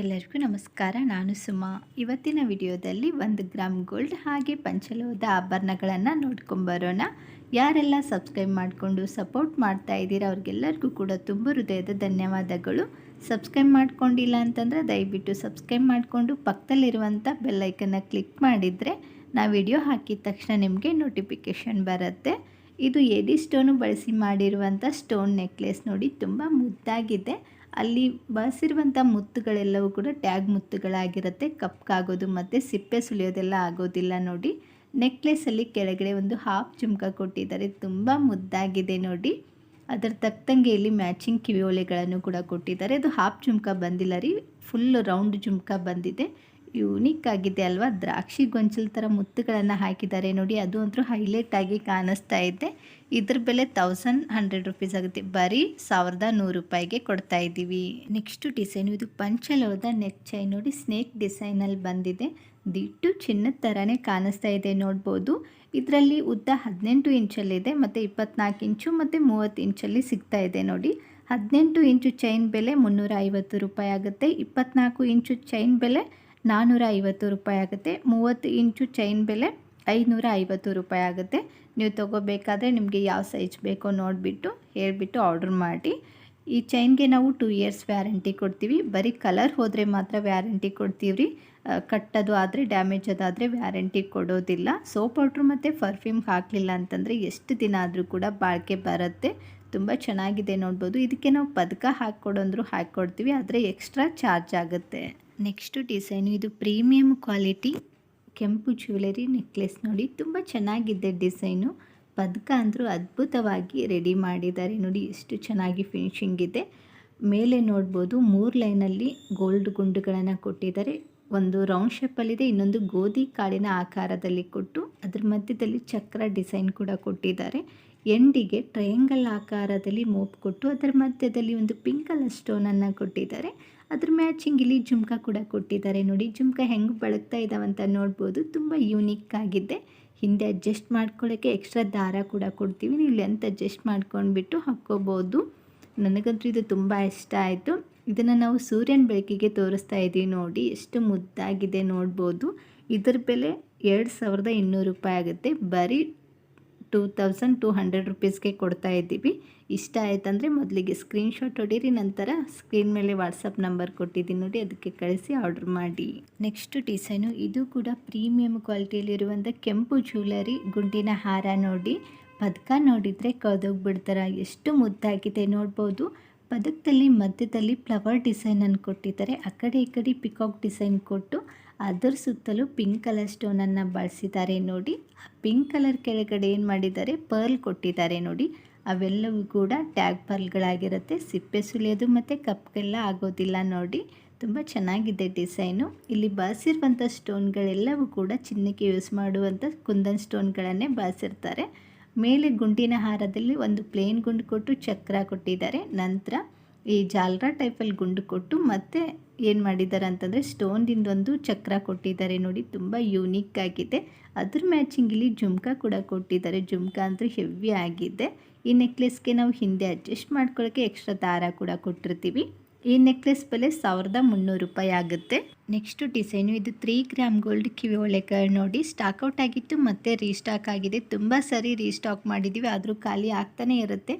ಎಲ್ಲರಿಗೂ ನಮಸ್ಕಾರ. ನಾನು ಸುಮಾ. ಇವತ್ತಿನ ವಿಡಿಯೋದಲ್ಲಿ ಒಂದು ಗ್ರಾಮ್ ಗೋಲ್ಡ್ ಹಾಗೆ ಪಂಚಲೋಹದ ಆಭರಣಗಳನ್ನು ನೋಡ್ಕೊಂಬರೋಣ ಯಾರೆಲ್ಲ ಸಬ್ಸ್ಕ್ರೈಬ್ ಮಾಡಿಕೊಂಡು ಸಪೋರ್ಟ್ ಮಾಡ್ತಾ ಇದ್ದೀರಾ ಅವ್ರಿಗೆಲ್ಲರಿಗೂ ಕೂಡ ತುಂಬ ಹೃದಯದ ಧನ್ಯವಾದಗಳು. ಸಬ್ಸ್ಕ್ರೈಬ್ ಮಾಡ್ಕೊಂಡಿಲ್ಲ ಅಂತಂದರೆ ದಯವಿಟ್ಟು ಸಬ್ಸ್ಕ್ರೈಬ್ ಮಾಡಿಕೊಂಡು ಪಕ್ಕದಲ್ಲಿರುವಂಥ ಬೆಲ್ಲೈಕನ್ನು ಕ್ಲಿಕ್ ಮಾಡಿದರೆ ನಾ ವಿಡಿಯೋ ಹಾಕಿದ ತಕ್ಷಣ ನಿಮಗೆ ನೋಟಿಫಿಕೇಷನ್ ಬರುತ್ತೆ. ಇದು ಎಡಿ ಸ್ಟೋನು ಬಳಸಿ ಮಾಡಿರುವಂಥ ಸ್ಟೋನ್ ನೆಕ್ಲೆಸ್ ನೋಡಿ ತುಂಬ ಮುದ್ದಾಗಿದೆ. ಅಲ್ಲಿ ಬಳಸಿರುವಂಥ ಮುತ್ತುಗಳೆಲ್ಲವೂ ಕೂಡ ಟ್ಯಾಗ್ ಮುತ್ತುಗಳಾಗಿರುತ್ತೆ. ಕಪ್ಕಾಗೋದು ಮತ್ತು ಸಿಪ್ಪೆ ಸುಳಿಯೋದೆಲ್ಲ ಆಗೋದಿಲ್ಲ ನೋಡಿ. ನೆಕ್ಲೆಸಲ್ಲಿ ಕೆಳಗಡೆ ಒಂದು ಹಾಫ್ ಜುಮ್ಕ ಕೊಟ್ಟಿದ್ದಾರೆ. ತುಂಬ ಮುದ್ದಾಗಿದೆ ನೋಡಿ. ಅದರ ತಕ್ಕಂಗೆ ಇಲ್ಲಿ ಮ್ಯಾಚಿಂಗ್ ಕಿವಿಯೋಲೆಗಳನ್ನು ಕೂಡ ಕೊಟ್ಟಿದ್ದಾರೆ. ಅದು ಹಾಫ್ ಚುಮಕ ಬಂದಿಲ್ಲ ರೀ. ಫುಲ್ ರೌಂಡ್ ಜುಮ್ಕ ಬಂದಿದೆ. ಯೂನಿಕ್ ಆಗಿದೆ ಅಲ್ವಾ? ದ್ರಾಕ್ಷಿ ಗೊಂಚಲು ಥರ ಮುತ್ತುಗಳನ್ನು ಹಾಕಿದ್ದಾರೆ ನೋಡಿ, ಅದು ಅಂತೂ ಹೈಲೈಟ್ ಆಗಿ ಕಾಣಿಸ್ತಾ ಇದೆ. ಇದ್ರ ಬೆಲೆ ತೌಸಂಡ್ ಹಂಡ್ರೆಡ್ ರುಪೀಸ್ ಆಗುತ್ತೆ. ಬರೀ ಸಾವಿರದ ನೂರು ರೂಪಾಯಿಗೆ ಕೊಡ್ತಾ ಇದ್ದೀವಿ. ನೆಕ್ಸ್ಟ್ ಡಿಸೈನ್ ಇದು ಪಂಚಲೋದ ನೆಕ್ ಚೈನ್ ನೋಡಿ ಸ್ನೇಕ್ ಡಿಸೈನಲ್ಲಿ ಬಂದಿದೆ. ದಿಟ್ಟು ಚಿನ್ನದ ಥರನೇ ಕಾಣಿಸ್ತಾ ಇದೆ ನೋಡ್ಬೋದು. ಇದರಲ್ಲಿ ಉದ್ದ ಹದಿನೆಂಟು ಇಂಚಲ್ಲಿದೆ ಮತ್ತು ಇಪ್ಪತ್ನಾಲ್ಕು ಇಂಚು, ಮತ್ತು ಮೂವತ್ತು ಇಂಚಲ್ಲಿ ಸಿಗ್ತಾ ಇದೆ ನೋಡಿ. ಹದಿನೆಂಟು ಇಂಚು ಚೈನ್ ಬೆಲೆ ಮುನ್ನೂರ ಐವತ್ತು ರೂಪಾಯಿ ಆಗುತ್ತೆ. ಇಪ್ಪತ್ನಾಲ್ಕು ಇಂಚು ಚೈನ್ ಬೆಲೆ ನಾನ್ನೂರ ಐವತ್ತು ರೂಪಾಯಿ ಆಗುತ್ತೆ. ಮೂವತ್ತು ಇಂಚು ಚೈನ್ ಬೆಲೆ ಐನೂರ ಐವತ್ತು ರೂಪಾಯಿ ಆಗುತ್ತೆ. ನೀವು ತೊಗೋಬೇಕಾದ್ರೆ ನಿಮಗೆ ಯಾವ ಸೈಜ್ ಬೇಕೋ ನೋಡಿಬಿಟ್ಟು ಹೇಳಿಬಿಟ್ಟು ಆರ್ಡ್ರ್ ಮಾಡಿ. ಈ ಚೈನ್ಗೆ ನಾವು ಟೂ ಇಯರ್ಸ್ ವ್ಯಾರಂಟಿ ಕೊಡ್ತೀವಿ. ಬರೀ ಕಲರ್ ಹೋದರೆ ಮಾತ್ರ ವ್ಯಾರಂಟಿ ಕೊಡ್ತೀವಿ ರೀ ಕಟ್ಟೋದು ಆದರೆ ಡ್ಯಾಮೇಜ್ ಅದಾದರೆ ವ್ಯಾರಂಟಿ ಕೊಡೋದಿಲ್ಲ. ಸೋಪ್ ಪೌಡ್ರ್ ಮತ್ತು ಪರ್ಫ್ಯೂಮ್ ಹಾಕಲಿಲ್ಲ ಅಂತಂದರೆ ಎಷ್ಟು ದಿನ ಆದರೂ ಕೂಡ ಬಾಳಿಕೆ ಬರುತ್ತೆ. ತುಂಬ ಚೆನ್ನಾಗಿದೆ ನೋಡ್ಬೋದು. ಇದಕ್ಕೆ ನಾವು ಪದಕ ಹಾಕ್ಕೊಡೋಂದ್ರು ಹಾಕ್ಕೊಡ್ತೀವಿ. ಆದರೆ ಎಕ್ಸ್ಟ್ರಾ ಚಾರ್ಜ್ ಆಗುತ್ತೆ. ನೆಕ್ಸ್ಟು ಡಿಸೈನು, ಇದು ಪ್ರೀಮಿಯಂ ಕ್ವಾಲಿಟಿ ಕೆಂಪು ಜ್ಯುವೆಲರಿ ನೆಕ್ಲೆಸ್ ನೋಡಿ. ತುಂಬ ಚೆನ್ನಾಗಿದೆ ಡಿಸೈನು. ಪದಕ ಅಂದರೂ ಅದ್ಭುತವಾಗಿ ರೆಡಿ ಮಾಡಿದ್ದಾರೆ. ನೋಡಿ, ಎಷ್ಟು ಚೆನ್ನಾಗಿ ಫಿನಿಶಿಂಗ್ ಇದೆ. ಮೇಲೆ ನೋಡ್ಬೋದು, ಮೂರು ಲೈನಲ್ಲಿ ಗೋಲ್ಡ್ ಗುಂಡುಗಳನ್ನು ಕೊಟ್ಟಿದ್ದಾರೆ. ಒಂದು ರೌಂಡ್ ಶೇಪಲ್ಲಿದೆ ಇನ್ನೊಂದು ಗೋಧಿ ಕಾಳಿನ ಆಕಾರದಲ್ಲಿ ಕೊಟ್ಟು, ಅದ್ರ ಮಧ್ಯದಲ್ಲಿ ಚಕ್ರ ಡಿಸೈನ್ ಕೂಡ ಕೊಟ್ಟಿದ್ದಾರೆ. ಎಂಡಿಗೆ ಟ್ರಯಾಂಗಲ್ ಆಕಾರದಲ್ಲಿ ಮೋಪ್ ಕೊಟ್ಟು ಅದರ ಮಧ್ಯದಲ್ಲಿ ಒಂದು ಪಿಂಕ್ ಕಲರ್ ಸ್ಟೋನನ್ನು ಕೊಟ್ಟಿದ್ದಾರೆ. ಅದ್ರ ಮ್ಯಾಚಿಂಗ್ ಇಲ್ಲಿ ಜುಮ್ಕ ಕೂಡ ಕೊಟ್ಟಿದ್ದಾರೆ. ನೋಡಿ, ಜುಮ್ಕ ಹೆಂಗೆ ಬಳಗ್ತಾ ಇದ್ದಾವಂತ ನೋಡ್ಬೋದು. ತುಂಬ ಯೂನಿಕ್ ಆಗಿದೆ. ಹಿಂದೆ ಅಡ್ಜಸ್ಟ್ ಮಾಡ್ಕೊಳ್ಳೋಕ್ಕೆ ಎಕ್ಸ್ಟ್ರಾ ದಾರ ಕೂಡ ಕೊಡ್ತೀವಿ. ನೀವು ಲೆಂತ್ ಅಡ್ಜಸ್ಟ್ ಮಾಡ್ಕೊಂಡ್ಬಿಟ್ಟು ಹಾಕ್ಕೋಬೋದು. ನನಗಂತೂ ಇದು ತುಂಬ ಇಷ್ಟ ಆಯಿತು. ಇದನ್ನು ನಾವು ಸೂರ್ಯನ ಬೆಳಕಿಗೆ ತೋರಿಸ್ತಾ ಇದ್ದೀವಿ ನೋಡಿ. ಎಷ್ಟು ಮುದ್ದಾಗಿದೆ ನೋಡ್ಬೋದು. ಇದರ ಬೆಲೆ ಎರಡು ಸಾವಿರದ ಇನ್ನೂರು ರೂಪಾಯಿ ಆಗುತ್ತೆ. ಬರೀ ಟೂ ತೌಸಂಡ್ ಟೂ ಹಂಡ್ರೆಡ್ ರುಪೀಸ್ಗೆ ಕೊಡ್ತಾ ಇದ್ದೀವಿ. ಇಷ್ಟ ಆಯ್ತಂದರೆ ಮೊದಲಿಗೆ ಸ್ಕ್ರೀನ್ಶಾಟ್ ಹೊಡೀರಿ, ನಂತರ ಸ್ಕ್ರೀನ್ ಮೇಲೆ ವಾಟ್ಸಪ್ ನಂಬರ್ ಕೊಟ್ಟಿದ್ದೀನಿ ನೋಡಿ, ಅದಕ್ಕೆ ಕಳಿಸಿ ಆರ್ಡ್ರ್ ಮಾಡಿ. ನೆಕ್ಸ್ಟ್ ಡಿಸೈನು, ಇದು ಕೂಡ ಪ್ರೀಮಿಯಂ ಕ್ವಾಲಿಟಿಯಲ್ಲಿರುವಂಥ ಕೆಂಪು ಜ್ಯುವೆಲರಿ, ಗುಂಡಿನ ಹಾರ ನೋಡಿ. ಪದಕ ನೋಡಿದರೆ ಕದೋಗ್ಬಿಡ್ತಾರ ಎಷ್ಟು ಮುದ್ದಾಗಿದೆ ನೋಡ್ಬೋದು. ಪದಕದಲ್ಲಿ ಮಧ್ಯದಲ್ಲಿ ಫ್ಲವರ್ ಡಿಸೈನನ್ನು ಕೊಟ್ಟಿದ್ದಾರೆ, ಆ ಕಡೆ ಈ ಕಡೆ ಪಿಕಾಕ್ ಡಿಸೈನ್ ಕೊಟ್ಟು ಅದರ ಸುತ್ತಲೂ ಪಿಂಕ್ ಕಲರ್ ಸ್ಟೋನನ್ನು ಬಳಸಿದ್ದಾರೆ ನೋಡಿ. ಪಿಂಕ್ ಕಲರ್ ಕೆಳಗಡೆ ಏನು ಮಾಡಿದ್ದಾರೆ? ಪರ್ಲ್ ಕೊಟ್ಟಿದ್ದಾರೆ ನೋಡಿ. ಅವೆಲ್ಲವೂ ಕೂಡ ಟ್ಯಾಗ್ ಪರ್ಲ್ಗಳಾಗಿರುತ್ತೆ ಸಿಪ್ಪೆ ಸುಲಿಯೋದು ಮತ್ತು ಕಪ್ಗೆಲ್ಲ ಆಗೋದಿಲ್ಲ ನೋಡಿ. ತುಂಬ ಚೆನ್ನಾಗಿದೆ ಡಿಸೈನು ಇಲ್ಲಿ ಬಳಸಿರುವಂಥ ಸ್ಟೋನ್ಗಳೆಲ್ಲವೂ ಕೂಡ ಚಿನ್ನಕ್ಕೆ ಯೂಸ್ ಮಾಡುವಂಥ ಕುಂದನ್ ಸ್ಟೋನ್ಗಳನ್ನೇ ಬಳಸಿರ್ತಾರೆ ಮೇಲೆ ಗುಂಡಿನ ಹಾರದಲ್ಲಿ ಒಂದು ಪ್ಲೇನ್ ಗುಂಡು ಕೊಟ್ಟು ಚಕ್ರ ಕೊಟ್ಟಿದ್ದಾರೆ. ನಂತರ ಈ ಜಾಲ್ರಾ ಟೈಪಲ್ಲಿ ಗುಂಡು ಕೊಟ್ಟು ಮತ್ತೆ ಏನು ಮಾಡಿದ್ದಾರೆ ಅಂತಂದರೆ ಸ್ಟೋನ್ದಿಂದ ಒಂದು ಚಕ್ರ ಕೊಟ್ಟಿದ್ದಾರೆ ನೋಡಿ, ತುಂಬ ಯೂನಿಕ್ ಆಗಿದೆ. ಅದ್ರ ಮ್ಯಾಚಿಂಗ್ ಇಲ್ಲಿ ಜುಮ್ಕಾ ಕೂಡ ಕೊಟ್ಟಿದ್ದಾರೆ. ಜುಮ್ಕಾ ಅಂದರೆ ಹೆವಿ ಆಗಿದೆ. ಈ ನೆಕ್ಲೆಸ್ಗೆ ನಾವು ಹಿಂದೆ ಅಡ್ಜಸ್ಟ್ ಮಾಡ್ಕೊಳ್ಳೋಕ್ಕೆ ಎಕ್ಸ್ಟ್ರಾ ದಾರ ಕೂಡ ಕೊಟ್ಟಿರ್ತೀವಿ. ಈ ನೆಕ್ಲೆಸ್ ಬೆಲೆ ಸಾವಿರದ ಮುನ್ನೂರು ರೂಪಾಯಿ ಆಗುತ್ತೆ. ನೆಕ್ಸ್ಟು ಡಿಸೈನು ಇದು ತ್ರೀ ಗ್ರಾಮ್ ಗೋಲ್ಡ್ ಕಿವಿ ಒಳೆಗಳು ನೋಡಿ ಸ್ಟಾಕ್ ಔಟ್ ಆಗಿತ್ತು ಮತ್ತೆ ರೀಸ್ಟಾಕ್ ಆಗಿದೆ. ತುಂಬ ಸರಿ ರೀಸ್ಟಾಕ್ ಮಾಡಿದ್ದೀವಿ ಆದರೂ ಖಾಲಿ ಆಗ್ತಾನೆ ಇರುತ್ತೆ.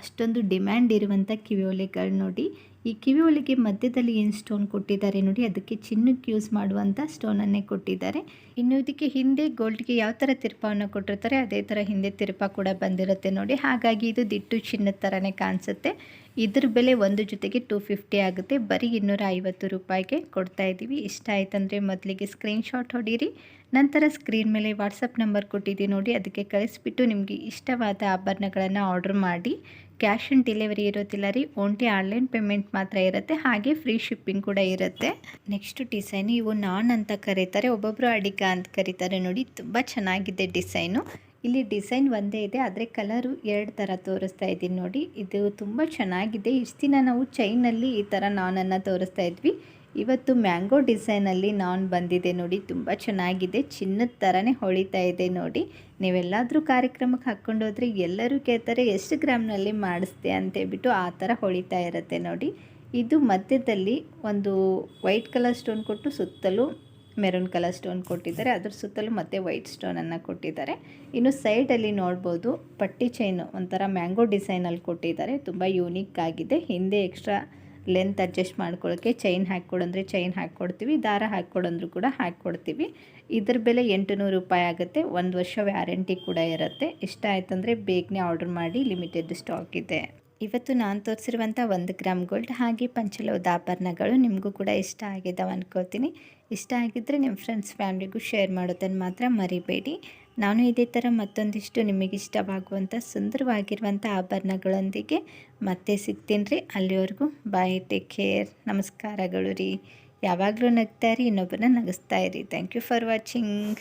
ಅಷ್ಟೊಂದು ಡಿಮ್ಯಾಂಡ್ ಇರುವಂಥ ಕಿವಿ ಒಲೆಗಳು ನೋಡಿ. ಈ ಕಿವಿ ಒಲೆಗೆ ಮಧ್ಯದಲ್ಲಿ ಏನು ಸ್ಟೋನ್ ಕೊಟ್ಟಿದ್ದಾರೆ ನೋಡಿ, ಅದಕ್ಕೆ ಚಿನ್ನಕ್ಕೆ ಯೂಸ್ ಮಾಡುವಂಥ ಸ್ಟೋನನ್ನೇ ಕೊಟ್ಟಿದ್ದಾರೆ. ಇನ್ನು ಇದಕ್ಕೆ ಹಿಂದೆ ಗೋಲ್ಡ್ಗೆ ಯಾವ ಥರ ತಿರುಪವನ್ನು ಕೊಟ್ಟಿರ್ತಾರೆ, ಅದೇ ಥರ ಹಿಂದೆ ತಿರುಪ ಕೂಡ ಬಂದಿರುತ್ತೆ ನೋಡಿ. ಹಾಗಾಗಿ ಇದು ದಿಟ್ಟು ಚಿನ್ನದ ಥರನೇ ಕಾಣಿಸುತ್ತೆ. ಇದ್ರ ಬೆಲೆ ಒಂದು ಜೊತೆಗೆ ಟೂ ಫಿಫ್ಟಿ ಆಗುತ್ತೆ. ಬರೀ ಇನ್ನೂರ ಐವತ್ತು ರೂಪಾಯಿಗೆ ಕೊಡ್ತಾ ಇದ್ದೀವಿ. ಇಷ್ಟ ಆಯ್ತಂದರೆ ಮೊದಲಿಗೆ ಸ್ಕ್ರೀನ್ಶಾಟ್ ಹೊಡೀರಿ. ನಂತರ ಸ್ಕ್ರೀನ್ ಮೇಲೆ ವಾಟ್ಸಪ್ ನಂಬರ್ ಕೊಟ್ಟಿದ್ದೀವಿ ನೋಡಿ, ಅದಕ್ಕೆ ಕಳಿಸ್ಬಿಟ್ಟು ನಿಮಗೆ ಇಷ್ಟವಾದ ಆಭರಣಗಳನ್ನು ಆರ್ಡ್ರ್ ಮಾಡಿ. ಕ್ಯಾಶ್ ಆನ್ ಡೆಲಿವರಿ ಇರೋದಿಲ್ಲ ರೀ. ಓನ್ಲಿ ಆನ್ಲೈನ್ ಪೇಮೆಂಟ್ ಮಾತ್ರ ಇರುತ್ತೆ. ಹಾಗೆ ಫ್ರೀ ಶಿಪ್ಪಿಂಗ್ ಕೂಡ ಇರುತ್ತೆ. ನೆಕ್ಸ್ಟ್ ಡಿಸೈನ್ ಇವು ನಾನ್ ಅಂತ ಕರೀತಾರೆ. ಒಬ್ಬೊಬ್ಬರು ಅಡಿಗ ಅಂತ ಕರೀತಾರೆ ನೋಡಿ. ತುಂಬ ಚೆನ್ನಾಗಿದೆ ಡಿಸೈನು ಇಲ್ಲಿ ಡಿಸೈನ್ ಒಂದೇ ಇದೆ, ಆದರೆ ಕಲರು ಎರಡು ಥರ ತೋರಿಸ್ತಾ ಇದ್ದೀನಿ ನೋಡಿ. ಇದು ತುಂಬ ಚೆನ್ನಾಗಿದೆ. ಇಷ್ಟು ದಿನ ನಾವು ಚೈನಲ್ಲಿ ಈ ಥರ ನಾನನ್ನು ತೋರಿಸ್ತಾ ಇದ್ವಿ. ಇವತ್ತು ಮ್ಯಾಂಗೋ ಡಿಸೈನಲ್ಲಿ ನಾನ್ ಬಂದಿದೆ ನೋಡಿ, ತುಂಬ ಚೆನ್ನಾಗಿದೆ. ಚಿನ್ನದ ಥರನೇ ಹೊಳಿತಾ ಇದೆ ನೋಡಿ. ನೀವೆಲ್ಲಾದರೂ ಕಾರ್ಯಕ್ರಮಕ್ಕೆ ಹಾಕ್ಕೊಂಡು ಹೋದರೆ ಎಲ್ಲರೂ ಕೇಳ್ತಾರೆ, ಎಷ್ಟು ಗ್ರಾಮ್ನಲ್ಲಿ ಮಾಡಿಸ್ದೆ? ಅಂತೇಳ್ಬಿಟ್ಟು ಆ ಥರ ಹೊಳಿತಾ ಇರುತ್ತೆ ನೋಡಿ. ಇದು ಮಧ್ಯದಲ್ಲಿ ಒಂದು ವೈಟ್ ಕಲರ್ ಸ್ಟೋನ್ ಕೊಟ್ಟು ಸುತ್ತಲೂ ಮೆರೂನ್ ಕಲರ್ ಸ್ಟೋನ್ ಕೊಟ್ಟಿದ್ದಾರೆ. ಅದ್ರ ಸುತ್ತಲೂ ಮತ್ತೆ ವೈಟ್ ಸ್ಟೋನನ್ನು ಕೊಟ್ಟಿದ್ದಾರೆ. ಇನ್ನು ಸೈಡಲ್ಲಿ ನೋಡ್ಬೋದು ಪಟ್ಟಿ ಚೈನು ಒಂಥರ ಮ್ಯಾಂಗೋ ಡಿಸೈನಲ್ಲಿ ಕೊಟ್ಟಿದ್ದಾರೆ. ತುಂಬ ಯೂನಿಕ್ ಆಗಿದೆ. ಹಿಂದೆ ಎಕ್ಸ್ಟ್ರಾ ಲೆಂತ್ ಅಡ್ಜಸ್ಟ್ ಮಾಡ್ಕೊಳ್ಳೋಕ್ಕೆ ಚೈನ್ ಹಾಕ್ಕೊಡಂದ್ರೆ ಚೈನ್ ಹಾಕ್ಕೊಡ್ತೀವಿ. ದಾರ ಹಾಕ್ಕೊಡಂದ್ರೂ ಕೂಡ ಹಾಕ್ಕೊಡ್ತೀವಿ. ಇದ್ರ ಬೆಲೆ ಎಂಟು ನೂರು ರೂಪಾಯಿ ಆಗುತ್ತೆ. ಒಂದು ವರ್ಷ ವ್ಯಾರಂಟಿ ಕೂಡ ಇರುತ್ತೆ. ಇಷ್ಟ ಆಯ್ತಂದರೆ ಬೇಗನೆ ಆರ್ಡರ್ ಮಾಡಿ ಲಿಮಿಟೆಡ್ ಸ್ಟಾಕ್ ಇದೆ. ಇವತ್ತು ನಾನು ತೋರಿಸಿರುವಂಥ ಒಂದು ಗ್ರಾಮ್ ಗೋಲ್ಡ್ ಹಾಗೆ ಪಂಚಲೋದ ಆಭರಣಗಳು ನಿಮಗೂ ಕೂಡ ಇಷ್ಟ ಆಗಿದ್ದಾವೆ ಅನ್ಕೋತೀನಿ. ಇಷ್ಟ ಆಗಿದ್ದರೆ ನಿಮ್ಮ ಫ್ರೆಂಡ್ಸ್ ಫ್ಯಾಮ್ಲಿಗೂ ಶೇರ್ ಮಾಡೋದನ್ನು ಮಾತ್ರ ಮರಿಬೇಡಿ. ನಾನು ಇದೇ ಥರ ಮತ್ತೊಂದಿಷ್ಟು ನಿಮಗೆ ಇಷ್ಟವಾಗುವಂಥ ಸುಂದರವಾಗಿರುವಂಥ ಆಭರಣಗಳೊಂದಿಗೆ ಮತ್ತೆ ಸಿಗ್ತೀನಿ ರೀ. ಅಲ್ಲಿವರೆಗೂ ಬಾಯ್ ಟೇಕ್ ಕೇರ್ ನಮಸ್ಕಾರಗಳು ರೀ. ಯಾವಾಗಲೂ ನಗ್ತಾ ಇರಿ, ಇನ್ನೊಬ್ಬರನ್ನ ನಗಿಸ್ತಾ ಇರಿ. Thank you for watching